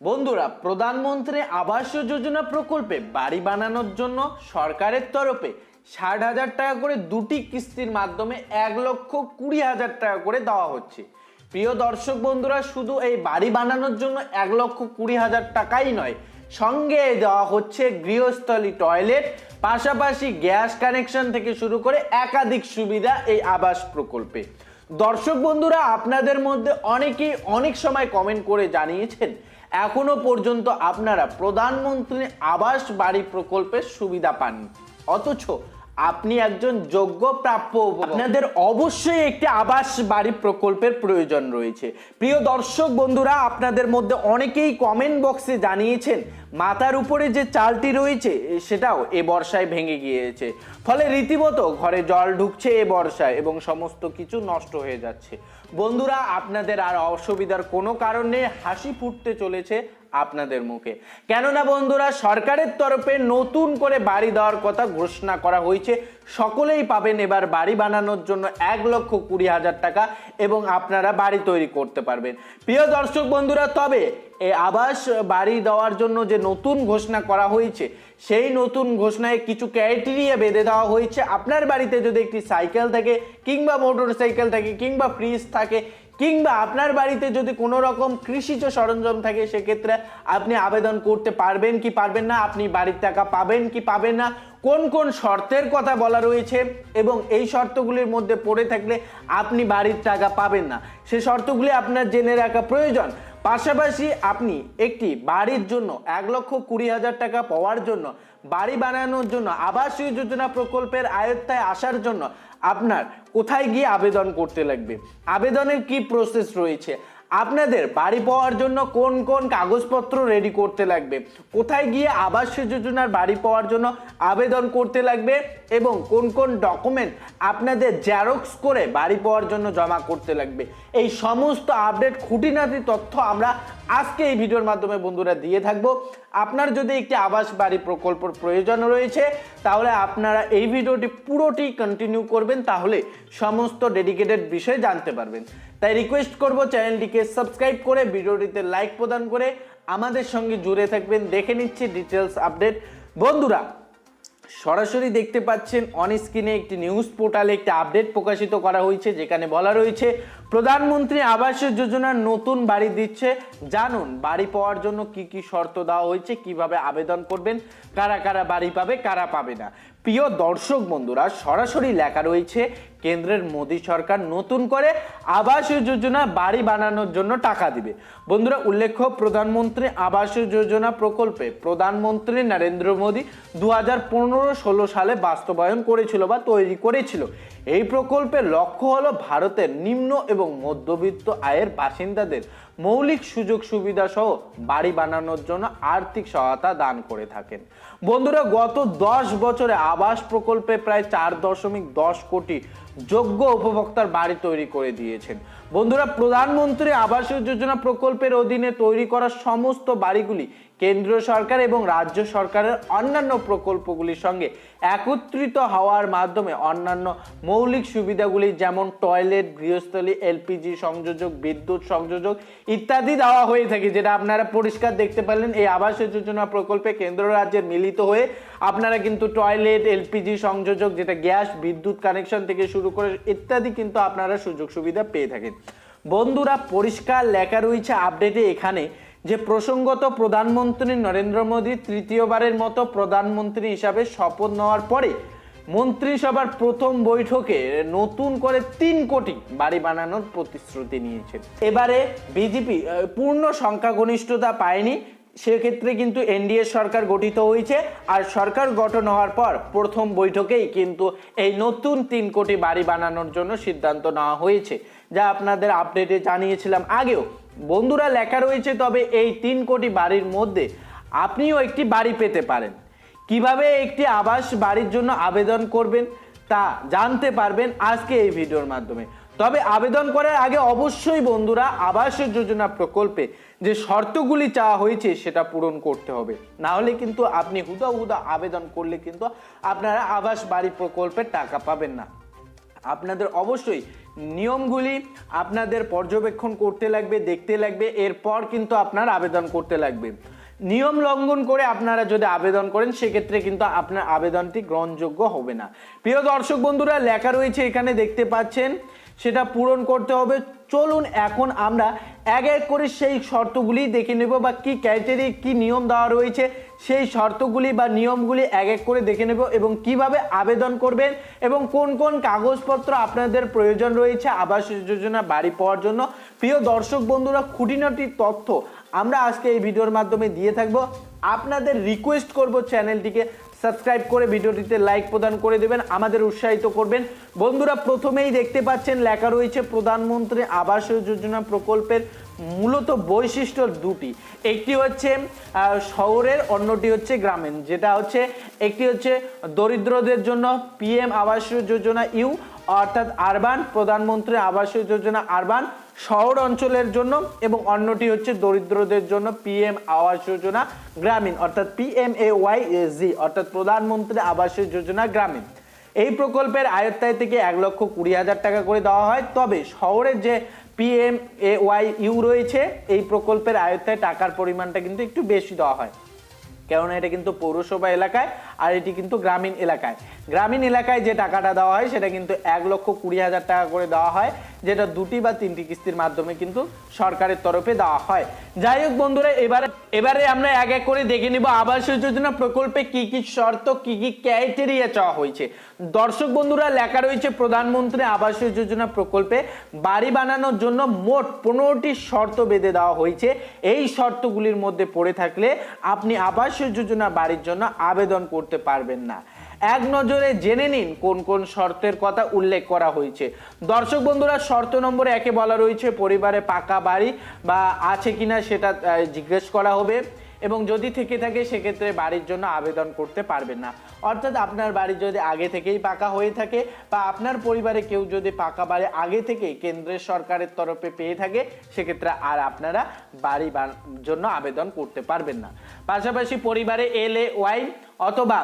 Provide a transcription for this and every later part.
বন্ধুরা, প্রধানমন্ত্রী আবাস যোজনা প্রকল্পে বাড়ি বানানোর জন্য সরকারের তরফে ষাট হাজার টাকা করে দুটি কিস্তির মাধ্যমে এক লক্ষ কুড়ি হাজার টাকা করে দেওয়া হচ্ছে। প্রিয় দর্শক বন্ধুরা, শুধু এই বাড়ি বানানোর জন্য এক লক্ষ কুড়ি হাজার টাকাই নয়, সঙ্গে দেওয়া হচ্ছে গৃহস্থলী টয়লেট, পাশাপাশি গ্যাস কানেকশন থেকে শুরু করে একাধিক সুবিধা এই আবাস প্রকল্পে। দর্শক বন্ধুরা, আপনাদের মধ্যে অনেকেই অনেক সময় কমেন্ট করে জানিয়েছেন এখনও পর্যন্ত আপনারা প্রধানমন্ত্রী আবাস বাড়ি প্রকল্পের সুবিধা পাননি। অথচ আপনি একজন যোগ্য প্রাপ্য আপনাদের অবশ্যই একটি আবাস বাড়ি প্রকল্পের প্রয়োজন রয়েছে। প্রিয় দর্শক বন্ধুরা, আপনাদের মধ্যে অনেকেই কমেন্ট বক্সে জানিয়েছেন, মাথার উপরে যে চালটি রয়েছে সেটাও এ বর্ষায় ভেঙে গিয়েছে। ফলে রীতিমতো ঘরে জল ঢুকছে এ বর্ষায় এবং সমস্ত কিছু নষ্ট হয়ে যাচ্ছে। বন্ধুরা, আপনাদের আর অসুবিধার কোনো কারণে হাসি ফুটতে চলেছে আপনাদের মুখে। কেননা বন্ধুরা, সরকারের তরফে নতুন করে বাড়ি দেওয়ার কথা ঘোষণা করা হয়েছে। সকলেই পাবেন এবার বাড়ি বানানোর জন্য এক লক্ষ কুড়ি হাজার টাকা এবং আপনারা বাড়ি তৈরি করতে পারবেন। প্রিয় দর্শক বন্ধুরা, তবে এ আবাস বাড়ি দেওয়ার জন্য যে নতুন ঘোষণা করা হয়েছে, সেই নতুন ঘোষণায় কিছু ক্রাইটেরিয়া বেঁধে দেওয়া হয়েছে। আপনার বাড়িতে যদি একটি সাইকেল থাকে, কিংবা মোটর সাইকেল থাকে, কিংবা ফ্রিজ থাকে কিংবা আপনার বাড়িতে যদি কোনো রকম কৃষিজ সরঞ্জাম থাকে, সেক্ষেত্রে আপনি আবেদন করতে পারবেন কি পারবেন না, আপনি বাড়ির টাকা পাবেন কি পাবেন না, কোন কোন শর্তের কথা বলা রয়েছে এবং এই শর্তগুলির মধ্যে পড়ে থাকলে আপনি বাড়ির টাকা পাবেন না। সে শর্তগুলি আপনার জেনে রাখা প্রয়োজন। পাশাপাশি আপনি একটি বাড়ির জন্য এক লক্ষ কুড়ি হাজার টাকা পাওয়ার জন্য, বাড়ি বানানোর জন্য আবাসীয় যোজনা প্রকল্পের আয়ত্তায় আসার জন্য আপনার কোথায় গিয়ে আবেদন করতে লাগবে? আবেদনের কি প্রসেস রয়েছে? আপনাদের বাড়ি পাওয়ার জন্য কোন কোন কাগজপত্র রেডি করতে লাগবে? কোথায় গিয়ে আবাস যোজনার বাড়ি পাওয়ার জন্য আবেদন করতে লাগবে? এবং কোন কোন ডকুমেন্ট আপনাদের জেরক্স করে বাড়ি পাওয়ার জন্য জমা করতে লাগবে? এই সমস্ত আপডেট খুঁটিনাটি তথ্য আমরা আজকে এই ভিডিওর মাধ্যমে বন্ধুরা দিয়ে থাকব। আপনার যদি একটি আবাস বাড়ি প্রকল্পের প্রয়োজন রয়েছে, তাহলে আপনারা এই ভিডিওটি পুরোটি কন্টিনিউ করবেন, তাহলে সমস্ত ডেডিকেটেড বিষয় জানতে পারবেন। তাই রিকোয়েস্ট করব চ্যানেলটিকে সাবস্ক্রাইব করে, ভিডিওটিতে লাইক প্রদান করে, আমাদের সঙ্গে জুড়ে থাকবেন। দেখে নিচ্ছি ডিটেলস আপডেট বন্ধুরা সরাসরি দেখতে পাচ্ছেন অন স্ক্রিনে একটি নিউজ পোর্টালে একটি আপডেট প্রকাশিত করা হয়েছে, যেখানে বলা রয়েছে, প্রধানমন্ত্রী আবাস যোজনার নতুন বাড়ি দিচ্ছে। জানুন, বাড়ি পাওয়ার জন্য কি কি শর্ত দেওয়া হয়েছে, কীভাবে আবেদন করবেন, কারা কারা বাড়ি পাবে, কারা পাবে না। প্রিয় দর্শক বন্ধুরা, সরাসরি লেখা রয়েছে, কেন্দ্রের মোদী সরকার নতুন করে আবাস যোজনা বাড়ি বানানোর জন্য টাকা দিবে। বন্ধুরা, উল্লেখ্য, প্রধানমন্ত্রী আবাস যোজনা প্রকল্পে প্রধানমন্ত্রী নরেন্দ্র মোদী দু হাজার পনেরো ষোলো সালে বাস্তবায়ন করেছিল বা তৈরি করেছিল। এই প্রকল্পের লক্ষ্য হলো ভারতের নিম্ন এবং মধ্যবিত্ত আয়ের বাসিন্দাদের মৌলিক সুযোগ সুবিধা সহ বাড়ি বানানোর জন্য আর্থিক সহায়তা দান করে থাকেন। বন্ধুরা, গত দশ বছরে আবাস প্রকল্পে প্রায় চার দশমিক দশ কোটি যোগ্য উপভোক্তার বাড়ি তৈরি করে দিয়েছেন। বন্ধুরা, প্রধানমন্ত্রী আবাস যোজনা প্রকল্পের অধীনে তৈরি করা সমস্ত বাড়িগুলি কেন্দ্রীয় সরকার এবং রাজ্য সরকারের অন্যান্য প্রকল্পগুলির সঙ্গে একত্রিত হওয়ার মাধ্যমে অন্যান্য মৌলিক সুবিধাগুলি যেমন টয়লেট, গৃহস্থলী, এলপিজি সংযোজক, বিদ্যুৎ সংযোজক ইত্যাদি দেওয়া হয়ে থাকে, যেটা আপনারা পরিষ্কার দেখতে পেলেন। এই আবাস যোজনা প্রকল্পে কেন্দ্র রাজ্যের মিলিত হয়ে আপনারা কিন্তু টয়লেট, এলপিজি সংযোজক, যেটা গ্যাস, বিদ্যুৎ কানেকশন থেকে শুরু করে ইত্যাদি কিন্তু আপনারা সুযোগ সুবিধা পেয়ে থাকেন। বন্ধুরা, পরিষ্কার লেখা রয়েছে আপডেটে এখানে। যে প্রসঙ্গত প্রধানমন্ত্রী নরেন্দ্র মোদী তৃতীয়বারের মতো প্রধানমন্ত্রী হিসাবে শপথ নেওয়ার পরে মন্ত্রিসভার প্রথম বৈঠকে নতুন করে তিন কোটি বাড়ি বানানোর প্রতিশ্রুতি নিয়েছে। এবারে বিজেপি পূর্ণ সংখ্যাগরিষ্ঠতা পায়নি, সেক্ষেত্রে কিন্তু এনডিএ সরকার গঠিত হয়েছে আর সরকার গঠন হওয়ার পর প্রথম বৈঠকেই কিন্তু এই নতুন তিন কোটি বাড়ি বানানোর জন্য সিদ্ধান্ত নেওয়া হয়েছে। যা আপনাদের আপডেটে জানিয়েছিলাম আগেও। বন্ধুরা, লেখা রয়েছে, তবে এই তিন কোটি বাড়ির মধ্যে আপনিও একটি বাড়ি পেতে পারেন। কীভাবে একটি আবাস বাড়ির জন্য আবেদন করবেন তা জানতে পারবেন আজকে এই ভিডিওর মাধ্যমে। তবে আবেদন করার আগে অবশ্যই বন্ধুরা, আবাস যোজনা প্রকল্পে যে শর্তগুলি চাওয়া হয়েছে, সেটা পূরণ করতে হবে। না হলে কিন্তু আপনি হুদা হুদা আবেদন করলে কিন্তু আপনারা আবাস বাড়ি প্রকল্পের টাকা পাবেন না। আপনাদের অবশ্যই নিয়মগুলি আপনাদের পর্যবেক্ষণ করতে লাগবে, দেখতে লাগবে, এরপর কিন্তু আপনার আবেদন করতে লাগবে। নিয়ম লঙ্ঘন করে আপনারা যদি আবেদন করেন, সেক্ষেত্রে কিন্তু আপনার আবেদনটি গ্রহণযোগ্য হবে না। প্রিয় দর্শক বন্ধুরা, লেখা রয়েছে এখানে, দেখতে পাচ্ছেন, সেটা পূরণ করতে হবে। চলুন এখন আমরা এক এক করে সেই শর্তগুলি দেখে নেব বা কি ক্রাইটেরিয়া কি নিয়ম দেওয়া রয়েছে। সেই শর্তগুলি বা নিয়মগুলি এক এক করে দেখে নেব এবং কীভাবে আবেদন করবেন এবং কোন কোন কাগজপত্র আপনাদের প্রয়োজন রয়েছে, আবাস যোজনা, বাড়ি পাওয়ার জন্য। প্রিয় দর্শক বন্ধুরা, খুঁটিনাটি তথ্য আমরা আজকে এই ভিডিওর মাধ্যমে দিয়ে থাকব। আপনাদের রিকোয়েস্ট করব চ্যানেলটিকে সাবস্ক্রাইব করে ভিডিওটিতে লাইক প্রদান করে দেবেন, আমাদের উৎসাহিত করবেন। বন্ধুরা, প্রথমেই দেখতে পাচ্ছেন, লেখা রয়েছে প্রধানমন্ত্রী আবাস যোজনা প্রকল্পের মূলত বৈশিষ্ট্য দুটি। একটি হচ্ছে শহরের, অন্যটি হচ্ছে গ্রামীণ যেটা হচ্ছে, একটি হচ্ছে দরিদ্রদের জন্য পিএম আবাস যোজনা ইউ, অর্থাৎ আরবান, প্রধানমন্ত্রী আবাস যোজনা আরবান। শহর অঞ্চলের জন্য এবং অন্যটি হচ্ছে দরিদ্রদের জন্য পিএম আবাস যোজনা গ্রামীণ, অর্থাৎ পিএম এ ওয়াই জি অর্থাৎ প্রধানমন্ত্রী আবাস যোজনা গ্রামীণ। এই প্রকল্পের আয়ত্তায় থেকে এক লক্ষ কুড়ি হাজার টাকা করে দেওয়া হয়। তবে শহরের যে পিএম এ ওয়াই ইউ রয়েছে, এই প্রকল্পের আয়ত্তায় টাকার পরিমাণটা কিন্তু একটু বেশি দেওয়া হয়। কেননা এটা কিন্তু পৌরসভা এলাকায় আর এটি কিন্তু গ্রামীণ এলাকায়। গ্রামীণ এলাকায় যে টাকাটা দেওয়া হয়, সেটা কিন্তু এক লক্ষ কুড়ি হাজার টাকা করে দেওয়া হয়। যেটা দুটি বা তিনটি কিস্তির মাধ্যমে কিন্তু সরকারের তরফে দেওয়া হয়। যাই হোক বন্ধুরা, এবারে এবারে আমরা এক এক করে দেখে নিব আবাস যোজনা প্রকল্পে কি কি শর্ত, কি কি ক্রাইটেরিয়া চাওয়া হয়েছে। দর্শক বন্ধুরা, লেখা রয়েছে প্রধানমন্ত্রী আবাস যোজনা প্রকল্পে বাড়ি বানানোর জন্য মোট পনেরোটি শর্ত বেঁধে দেওয়া হয়েছে। এই শর্তগুলির মধ্যে পড়ে থাকলে আপনি আবাস যোজনা বাড়ির জন্য আবেদন করতে পারবেন না। এক নজরে জেনে নিন কোন কোন শর্তের কথা উল্লেখ করা হয়েছে। দর্শক বন্ধুরা, শর্ত নম্বরে একে বলা রয়েছে পরিবারে পাকা বাড়ি বা আছে কিনা সেটা জিজ্ঞেস করা হবে এবং যদি থেকে থাকে সেক্ষেত্রে বাড়ির জন্য আবেদন করতে পারবেন না। অর্থাৎ আপনার বাড়ি যদি আগে থেকেই পাকা হয়ে থাকে বা আপনার পরিবারে কেউ যদি পাকা বাড়ি আগে থেকে কেন্দ্রের সরকারের তরফে পেয়ে থাকে, সেক্ষেত্রে আর আপনারা বাড়ি জন্য আবেদন করতে পারবেন না। পাশাপাশি পরিবারে এল এ ওয়াই অথবা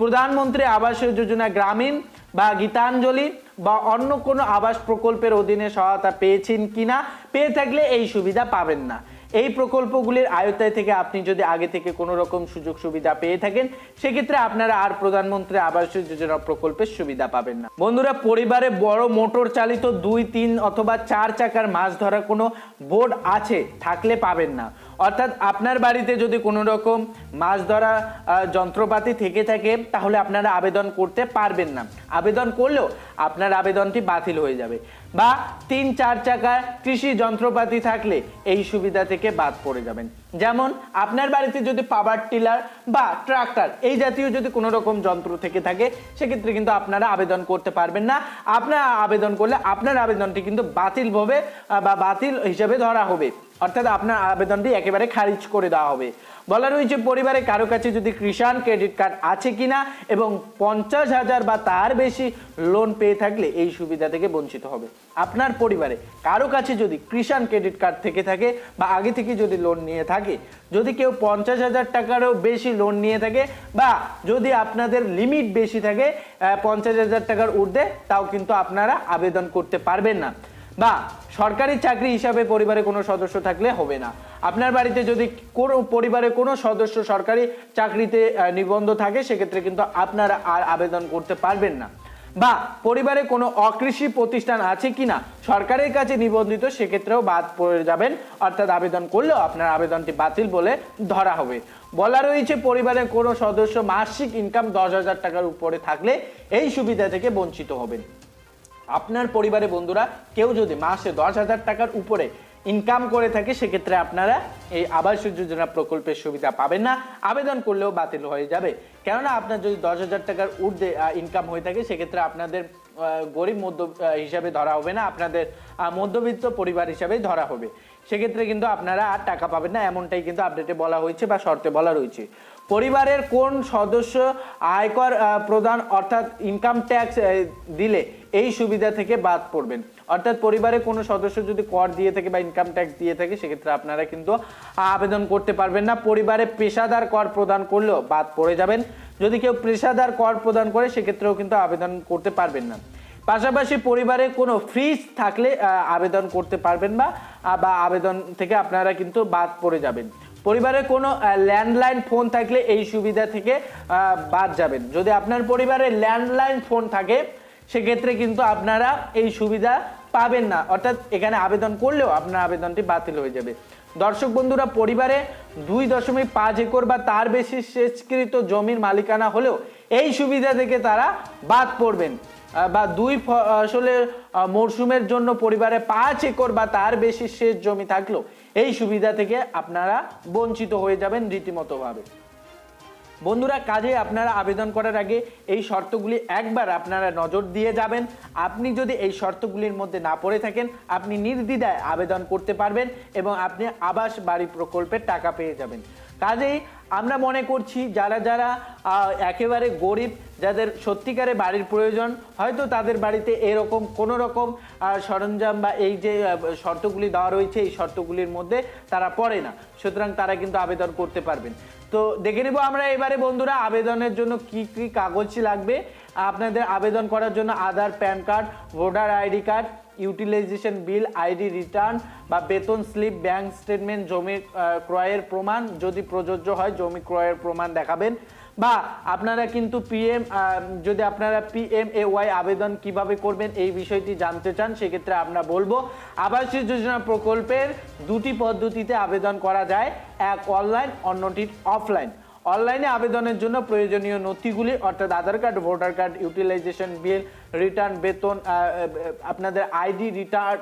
প্রধানমন্ত্রী আবাস যোজনা গ্রামীণ বা গীতাঞ্জলি বা অন্য কোনো আবাস প্রকল্পের অধীনে সহায়তা পেয়েছেন কিনা? পেয়ে থাকলে এই সুবিধা পাবেন না। এই প্রকল্পগুলির আয়ত্তায় থেকে আপনি যদি আগে থেকে কোনো রকম সুযোগ সুবিধা পেয়ে থাকেন, সেক্ষেত্রে আপনারা আর প্রধানমন্ত্রী আবাস যোজনা প্রকল্পের সুবিধা পাবেন না। বন্ধুরা, পরিবারে বড় মোটর চালিত দুই, তিন অথবা চার চাকার মাছ ধরার কোনো বোর্ড আছে, থাকলে পাবেন না। অর্থাৎ আপনার বাড়িতে যদি কোনো রকম মাছ ধরা যন্ত্রপাতি থেকে থাকে, তাহলে আপনারা আবেদন করতে পারবেন না। আবেদন করলেও আপনার আবেদনটি বাতিল হয়ে যাবে। বা তিন চার চাকার কৃষি যন্ত্রপাতি থাকলে এই সুবিধা থেকে বাদ পড়ে যাবেন। যেমন আপনার বাড়িতে যদি পাওয়ার টিলার বা ট্রাক্টর এই জাতীয় যদি কোনো রকম যন্ত্র থেকে থাকে, সেক্ষেত্রে কিন্তু আপনারা আবেদন করতে পারবেন না। আপনারা আবেদন করলে আপনার আবেদনটি কিন্তু বাতিল হবে বা বাতিল হিসেবে ধরা হবে। অর্থাৎ আপনার আবেদনটি একেবারে খারিজ করে দেওয়া হবে। বলা রয়েছে পরিবারে কারও কাছে যদি কৃষাণ ক্রেডিট কার্ড আছে কিনা এবং পঞ্চাশ হাজার বা তার বেশি লোন পেয়ে থাকলে এই সুবিধা থেকে বঞ্চিত হবে। আপনার পরিবারে কারও কাছে যদি কৃষাণ ক্রেডিট কার্ড থেকে থাকে বা আগে থেকে যদি লোন নিয়ে থাকে, যদি কেউ পঞ্চাশ হাজার টাকারও বেশি লোন নিয়ে থাকে বা যদি আপনাদের লিমিট বেশি থাকে পঞ্চাশ হাজার টাকার ঊর্ধ্বে, তাও কিন্তু আপনারা আবেদন করতে পারবেন না। বা সরকারি চাকরি হিসাবে পরিবারে কোনো সদস্য থাকলে হবে না। আপনার বাড়িতে যদি কোনো পরিবারে কোনো সদস্য সরকারি চাকরিতে নিবন্ধ থাকে, সেক্ষেত্রে কিন্তু আপনারা আর আবেদন করতে পারবেন না। বা পরিবারে কোনো অকৃষি প্রতিষ্ঠান আছে কিনা সরকারের কাছে নিবন্ধিত, সেক্ষেত্রেও বাদ পড়ে যাবেন। অর্থাৎ আবেদন করলেও আপনার আবেদনটি বাতিল বলে ধরা হবে। বলা রয়েছে পরিবারের কোনো সদস্য মাসিক ইনকাম দশ হাজার টাকার উপরে থাকলে এই সুবিধা থেকে বঞ্চিত হবেন। আপনার পরিবারে বন্ধুরা কেউ যদি মাসে দশ হাজার টাকার উপরে ইনকাম করে থাকে, সেক্ষেত্রে আপনারা এই আবাস যোজনা প্রকল্পের সুবিধা পাবেন না। আবেদন করলেও বাতিল হয়ে যাবে। কেননা আপনার যদি দশ হাজার টাকার ঊর্ধ্বে ইনকাম হয়ে থাকে, সেক্ষেত্রে আপনাদের গরিব মধ্য হিসাবে ধরা হবে না। আপনাদের মধ্যবিত্ত পরিবার হিসাবেই ধরা হবে। সেক্ষেত্রে কিন্তু আপনারা আর টাকা পাবেন না, এমনটাই কিন্তু আপডেটে বলা হয়েছে বা শর্তে বলা রয়েছে। পরিবারের কোন সদস্য আয়কর প্রদান অর্থাৎ ইনকাম ট্যাক্স দিলে এই সুবিধা থেকে বাদ পড়বেন। অর্থাৎ পরিবারে কোনো সদস্য যদি কর দিয়ে থাকে বা ইনকাম ট্যাক্স দিয়ে থাকে, সেক্ষেত্রে আপনারা কিন্তু আবেদন করতে পারবেন না। পরিবারে পেশাদার কর প্রদান করলেও বাদ পড়ে যাবেন। যদি কেউ পেশাদার কর প্রদান করে, সেক্ষেত্রেও কিন্তু আবেদন করতে পারবেন না। পাশাপাশি পরিবারে কোনো ফ্রিজ থাকলে আবেদন করতে পারবেন বা বা আবেদন থেকে আপনারা কিন্তু বাদ পড়ে যাবেন। পরিবারে কোনো ল্যান্ডলাইন ফোন থাকলে এই সুবিধা থেকে বাদ যাবেন। যদি আপনার পরিবারে ল্যান্ডলাইন ফোন থাকে সেক্ষেত্রে কিন্তু আপনারা এই সুবিধা পাবেন না। অর্থাৎ এখানে আবেদন করলেও আপনার আবেদনটি বাতিল হয়ে যাবে। দর্শক বন্ধুরা পরিবারে দুই দশমিক পাঁচ একর বা তার বেশি সেচকৃত জমির মালিকানা হলেও এই সুবিধা থেকে তারা বাদ পড়বেন। বা দুই আহ, মরশুমের জন্য পরিবারে পাঁচ একর বা তার বেশি সেচ জমি থাকলেও এই সুবিধা থেকে আপনারা বঞ্চিত হয়ে যাবেন রীতিমতোভাবে। বন্ধুরা, কাজে আপনারা আবেদন করার আগে এই শর্তগুলি একবার আপনারা নজর দিয়ে যাবেন। আপনি যদি এই শর্তগুলির মধ্যে না পড়ে থাকেন, আপনি নির্দ্বিধায় আবেদন করতে পারবেন এবং আপনি আবাস বাড়ি প্রকল্পের টাকা পেয়ে যাবেন। কাজেই আমরা মনে করছি যারা যারা একেবারে গরিব, যাদের সত্যিকারে বাড়ির প্রয়োজন, হয়তো তাদের বাড়িতে এরকম কোনো রকম সরঞ্জাম বা এই যে শর্তগুলি দেওয়া রয়েছে, এই শর্তগুলির মধ্যে তারা পড়ে না। সুতরাং তারা কিন্তু আবেদন করতে পারবেন। তো দেখে নেব আমরা এবারে বন্ধুরা আবেদনের জন্য কি কি কাগজ লাগবে। আপনাদের আবেদন করার জন্য Aadhaar, PAN card, voter ID card utilisation bill ID return বা বেতন স্লিপ ব্যাংক স্টেটমেন্ট জমি ক্রয়ের প্রমাণ যদি প্রযোজ্য হয়, জমি ক্রয়ের প্রমাণ দেখাবেন। বা আপনারা কিন্তু পিএম যদি আপনারা পিএম এ ওয়াই আবেদন কীভাবে করবেন এই বিষয়টি জানতে চান, সেক্ষেত্রে আমরা বলব আবাসিক যোজনা প্রকল্পের দুটি পদ্ধতিতে আবেদন করা যায়, এক অনলাইন অন্যটি অফলাইন অনলাইনে আবেদনের জন্য প্রয়োজনীয় নথিগুলি, অর্থাৎ Aadhaar card, voter card utilisation bill return বেতন আপনাদের আইডি রিটার্ন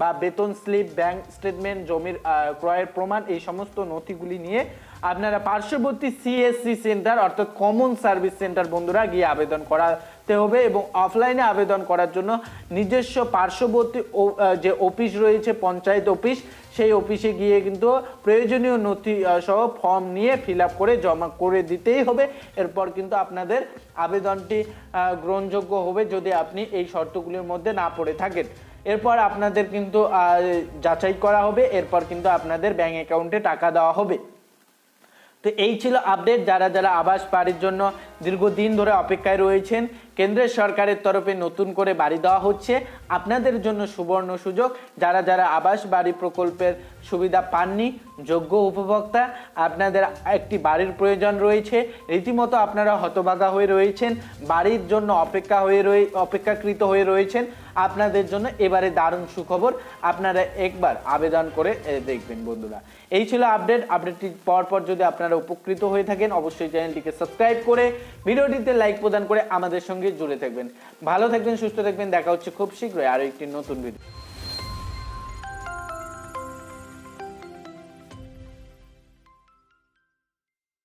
বা বেতন স্লিপ, ব্যাংক স্টেটমেন্ট, জমির ক্রয়ের প্রমাণ, এই সমস্ত নথিগুলি নিয়ে আপনারা পার্শ্ববর্তী সিএসসি সেন্টার অর্থাৎ কমন সার্ভিস সেন্টার বন্ধুরা গিয়ে আবেদন করাতে হবে এবং অফলাইনে আবেদন করার জন্য নিজস্ব পার্শ্ববর্তী যে অফিস রয়েছে, পঞ্চায়েত অফিস সেই অফিসে গিয়ে কিন্তু প্রয়োজনীয় নথি সহ ফর্ম নিয়ে ফিল করে জমা করে দিতেই হবে। এরপর কিন্তু আপনাদের আবেদনটি গ্রহণযোগ্য হবে যদি আপনি এই শর্তগুলির মধ্যে না পড়ে থাকেন। এরপর আপনাদের কিন্তু যাচাই করা হবে। এরপর কিন্তু আপনাদের ব্যাঙ্ক অ্যাকাউন্টে টাকা দেওয়া হবে। তো এই ছিল আপডেট যারা যারা আবাস বাড়ির জন্য দীর্ঘদিন ধরে অপেক্ষায় রয়েছেন। কেন্দ্রের সরকারের তরফে নতুন করে বাড়ি দেওয়া হচ্ছে। আপনাদের জন্য সুবর্ণ সুযোগ। যারা যারা আবাস বাড়ি প্রকল্পের সুবিধা পাননি, যোগ্য উপভোক্তা, আপনাদের একটি বাড়ির প্রয়োজন রয়েছে। রীতিমতো আপনারা হতবাগা হয়ে রয়েছেন। বাড়ির জন্য অপেক্ষা হয়ে রয়ে, অপেক্ষাকৃত হয়ে রয়েছেন। আপনাদের জন্য এবারে দারুণ সুখবর। আপনারা একবার আবেদন করে দেখবেন বন্ধুরা। এই ছিল আপডেট। আপডেটটি পর পর যদি আপনারা উপকৃত হয়ে থাকেন, অবশ্যই চ্যানেলটিকে সাবস্ক্রাইব করে ভিডিওটিতে লাইক প্রদান করে আমাদের সঙ্গে জুড়ে থাকবেন। ভালো থাকবেন, সুস্থ থাকবেন। দেখা হচ্ছে খুব শীঘ্রই আরও একটি নতুন ভিডিও